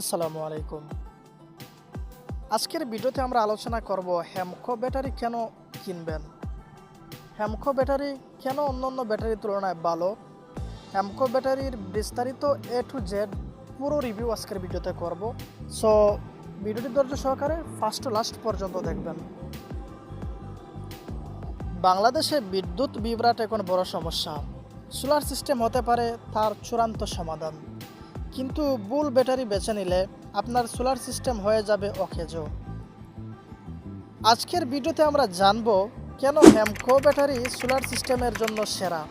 আসসালামু আলাইকুম। আজকের ভিডিওতে আমরা আলোচনা করব হ্যামকো ব্যাটারি কেন কিনবেন? হ্যামকো ব্যাটারি কেন অন্য অন্য ব্যাটারির তুলনায় ভালো? হ্যামকো ব্যাটারির বিস্তারিত এ টু জেড পুরো রিভিউ আজকের ভিডিওতে করব। সো ভিডিওটি ধৈর্য সহকারে ফার্স্ট টু লাস্ট পর্যন্ত দেখবেন। বাংলাদেশে বিদ্যুৎ বিভ্রাট এখন বড় সমস্যা। সোলার সিস্টেম হতে পারে, তার চূড়ান্ত সমাধান। কিন্তু বুল ব্যাটারি বেছে নিলে আপনার সোলার সিস্টেম হয়ে যাবে অকেজ। আজকের ভিডিওতে আমরা জানব কেন হ্যামকো ব্যাটারি সোলার সিস্টেমের জন্য সেরা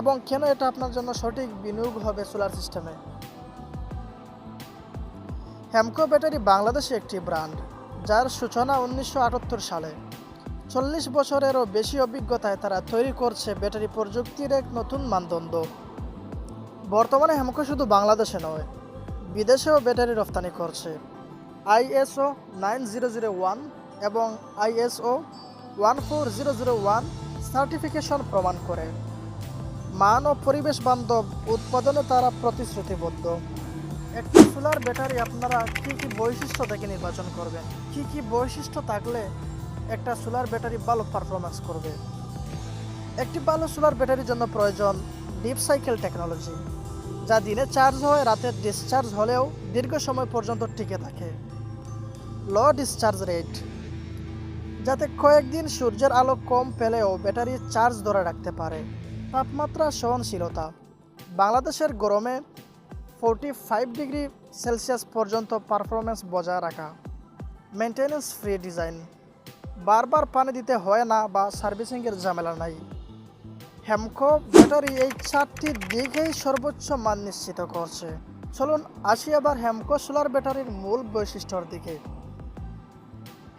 এবং কেন এটা আপনার জন্য সঠিক বিনিয়োগ হবে সোলার সিস্টেমে। হ্যামকো ব্যাটারি বাংলাদেশে একটি ব্র্যান্ড, যার সূচনা উনিশশো আটাত্তর সালে। চল্লিশ বছরেরও বেশি অভিজ্ঞতায় তারা তৈরি করছে ব্যাটারি প্রযুক্তির এক নতুন মানদণ্ড। বর্তমানে হেমকো শুধু বাংলাদেশে নয়, বিদেশেও ব্যাটারি রপ্তানি করছে। ISO nine zero zero one এবং ISO one four zero zero one certification প্রমাণ করে। মান ও পরিবেশ বান্ধব উৎপাদনে তারা প্রতিশ্রুতিবদ্ধ। একটি সোলার ব্যাটারি আপনারা কি কি বৈশিষ্ট্য দেখে নির্বাচন করবেন? কি কি বৈশিষ্ট্য থাকলে একটা সোলার ব্যাটারি ভালো পারফরমেন্স করবে? একটি ভালো সোলার ব্যাটারির জন্য প্রয়োজন ডিপ সাইকেল টেকনোলজি যা দিনে চার্জ হয়, রাতে ডিসচার্জ হলেও দীর্ঘ সময় পর্যন্ত টিকে থাকে। লো ডিসচার্জ রেট যাতে কয়েকদিন সূর্যের আলো কম পেলেও ব্যাটারি চার্জ ধরে রাখতে পারে। তাপমাত্রা সহনশীলতা। বাংলাদেশের গরমে ফোরটি ফাইভ ডিগ্রি সেলসিয়াস পর্যন্ত পারফরমেন্স বজায় রাখা। মেনটেন্যান্স ফ্রি ডিজাইন বারবার পানি দিতে হয় না বা সার্ভিসিংয়ের ঝামেলা নাই। হ্যামকো ব্যাটারি এই চারটি দিকেই সর্বোচ্চ মান নিশ্চিত করছে। চলুন আসি আবার হ্যামকো সোলার ব্যাটারির মূল বৈশিষ্ট্যর দিকে।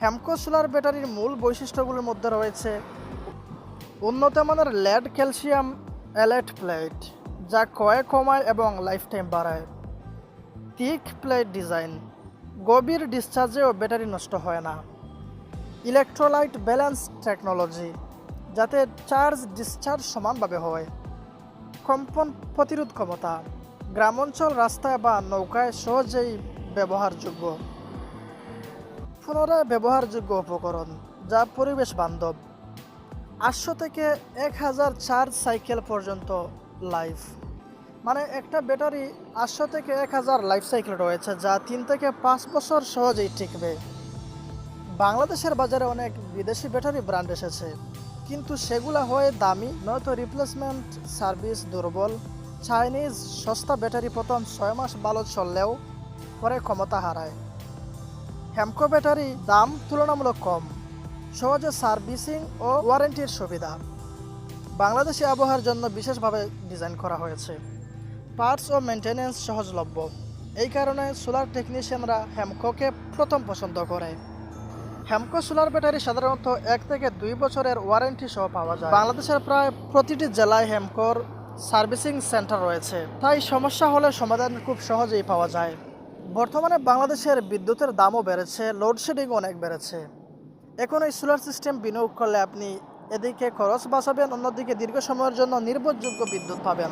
হ্যামকো সোলার ব্যাটারির মূল বৈশিষ্ট্যগুলোর মধ্যে রয়েছে উন্নত মানের লেড ক্যালসিয়াম অ্যালেট প্লেট, যা ক্ষয় কমায় এবং লাইফ টাইম বাড়ায়। থিক প্লেট ডিজাইন, গভীর ডিসচার্জেও ব্যাটারি নষ্ট হয় না। ইলেকট্রোলাইট ব্যালেন্স টেকনোলজি যাতে চার্জ ডিসচার্জ সমানভাবে হয়। কম্পন প্রতিরোধ ক্ষমতা। গ্রামাঞ্চল, রাস্তায় বা নৌকায় সহজেই ব্যবহারযোগ্য। পুনরায় ব্যবহারযোগ্য উপকরণ, যা পরিবেশ বান্ধব। আটশো থেকে এক হাজার চার্জ সাইকেল পর্যন্ত লাইফ। মানে একটা ব্যাটারি আটশো থেকে এক হাজার লাইফ সাইকেল রয়েছে, যা তিন থেকে পাঁচ বছর সহজেই টিকবে। বাংলাদেশের বাজারে অনেক বিদেশি ব্যাটারি ব্র্যান্ড এসেছে। কিন্তু সেগুলা হয় দামি। নয়তো রিপ্লেসমেন্ট সার্ভিস দুর্বল। চাইনিজ সস্তা ব্যাটারি প্রথম ছয় মাস ভালো চললেও পরে ক্ষমতা হারায়। হ্যামকো ব্যাটারি দাম তুলনামূলক কম। সহজে সার্ভিসিং ও ওয়ারেন্টির সুবিধা। বাংলাদেশি আবহাওয়ার জন্য বিশেষভাবে ডিজাইন করা হয়েছে। পার্টস ও মেনটেন্যান্স সহজলভ্য। এই কারণে সোলার টেকনিশিয়ানরা হ্যামকোকে প্রথম পছন্দ করে। হ্যামকো সোলার ব্যাটারি সাধারণত এক থেকে দুই বছরের ওয়ারেন্টি সহ পাওয়া যায়। বাংলাদেশের প্রায় প্রতিটি জেলায় হ্যামকোর সার্ভিসিং সেন্টার রয়েছে। তাই সমস্যা হলে সমাধান খুব সহজেই পাওয়া যায়। বর্তমানে বাংলাদেশের বিদ্যুতের দামও বেড়েছে লোডশেডিং অনেক বেড়েছে। এখন এই সোলার সিস্টেম বিনিয়োগ করলে আপনি এদিকে খরচ বাঁচাবেন, অন্যদিকে দীর্ঘ সময়ের জন্য নির্ভরযোগ্য বিদ্যুৎ পাবেন।